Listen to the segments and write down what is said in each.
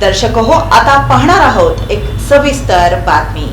दर्शक हो आता पाहणार आहोत एक सविस्तर बातमी.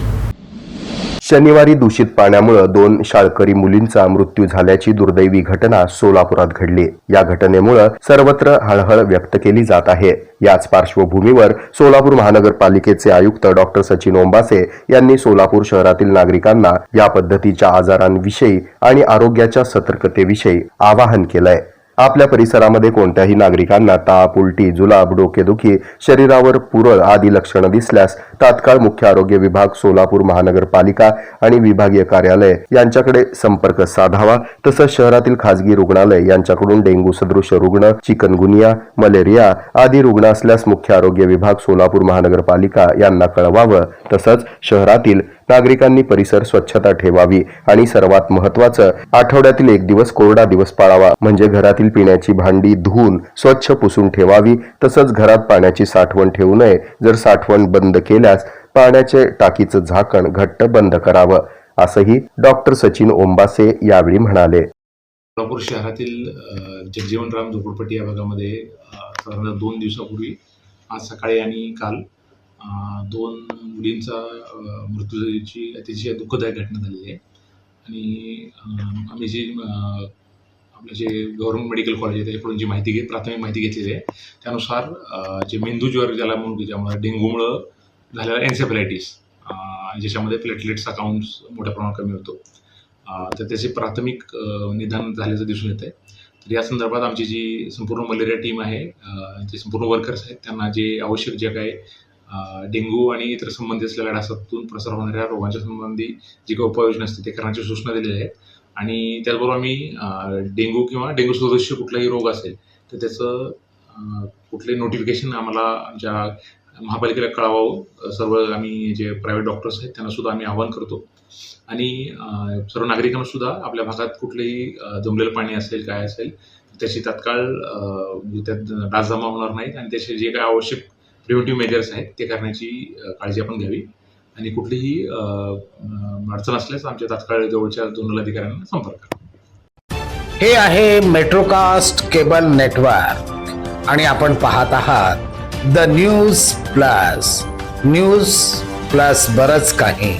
शनिवारी दूषित पाण्यामुळे दोन शाळकरी मुलींचा मृत्यू झाल्याची दुर्दैवी घटना सोलापुरात घडली. या घटनेमुळे सर्वत्र हळहळ व्यक्त केली जात आहे. याच पार्श्वभूमीवर सोलापूर महानगरपालिकेचे आयुक्त डॉक्टर सचिन ओंबासे यांनी सोलापूर शहरातील नागरिकांना या पद्धतीच्या आजारांविषयी आणि आरोग्याच्या सतर्कतेविषयी आवाहन केलंय. आपल्या परिसरामध्ये कोणत्याही नागरिकांना ताप उलटी जुलाब डोकेदुखी शरीरावर पुरळ आदी लक्षणं दिसल्यास तात्काळ मुख्य आरोग्य विभाग सोलापूर महानगरपालिका आणि विभागीय कार्यालय यांच्याकडे संपर्क साधावा. तसंच शहरातील खासगी रुग्णालय यांच्याकडून डेंग्यू सदृश रुग्ण चिकनगुनिया मलेरिया आदी रुग्ण असल्यास मुख्य आरोग्य विभाग सोलापूर महानगरपालिका यांना कळवावं. तसंच शहरातील नागरिकांनी परिसर स्वच्छता ठेवावी आणि सर्वात महत्वाचं आठवड्यातील एक दिवस कोरडा दिवस पाळावा. म्हणजे घरातील पिण्याची भांडी धुवून स्वच्छ पुसून ठेवावी. तसंच घरात पाण्याची साठवण ठेवू नये. जर साठवण बंद केल्यास पाण्याचे टाकीचं झाकण घट्ट बंद करावं असंही डॉक्टर सचिन ओंबासे यावेळी म्हणाले. सोलापूर शहरातील जगजीवनराम झोपडपट्टी या भागामध्ये साधारण दोन दिवसापूर्वी आज सकाळी आणि काल दोन मुलींचा मृत्यू मृत्यूची अतिशय दुःखदायक घटना झालेली आहे. आणि आम्ही जी आपलं जे गव्हर्नमेंट मेडिकल कॉलेज आहे त्याच्याकडून जी माहिती घेत प्राथमिक माहिती घेतलेली आहे त्यानुसार जे मेंदू ज्वर ज्याला म्हणून की ज्यामुळे डेंग्यूमुळं झालेला एन्सेफलायटिस ज्याच्यामध्ये प्लेटलेट्स अकाउंट्स मोठ्या प्रमाणात कमी होतो. तर त्याचे प्राथमिक निदान झाल्याचं दिसून येतं आहे तर या संदर्भात आमची जी संपूर्ण मलेरिया टीम आहे जे संपूर्ण वर्कर्स आहेत त्यांना जे आवश्यक जे काही डेंग्यू आणि इतर संबंधी असलेल्या डासातून प्रसार होणाऱ्या रोगांच्या संबंधी जी काही उपाययोजना असते ते करण्याची सूचना दिलेल्या आहेत. आणि त्याचबरोबर आम्ही डेंग्यू किंवा डेंग्यू सदृश्य कुठलाही रोग असेल तर त्याचं कुठले नोटिफिकेशन आम्हाला आमच्या महापालिकेला कळवावं सर्व आम्ही जे प्रायव्हेट डॉक्टर्स आहेत त्यांना सुद्धा आम्ही आवाहन करतो. आणि सर्व नागरिकांना सुद्धा आपल्या भागात कुठलंही जमलेलं पाणी असेल काय असेल त्याची तात्काळ म्हणजे त्यात डास जमा होणार नाहीत. आणि त्याचे जे काही आवश्यक प्रिव्हेंटिव्ह मेजर्स आहेत ते करण्याची काळजी आपण घ्यावी. आणि कुठलीही अडचण असल्यास आमच्या तात्काळ जवळच्या जोनल अधिकाऱ्यांना संपर्क करा. हे आहे मेट्रोकास्ट केबल नेटवर्क आणि आपण पाहत आहात the news plus news plus बरच काही.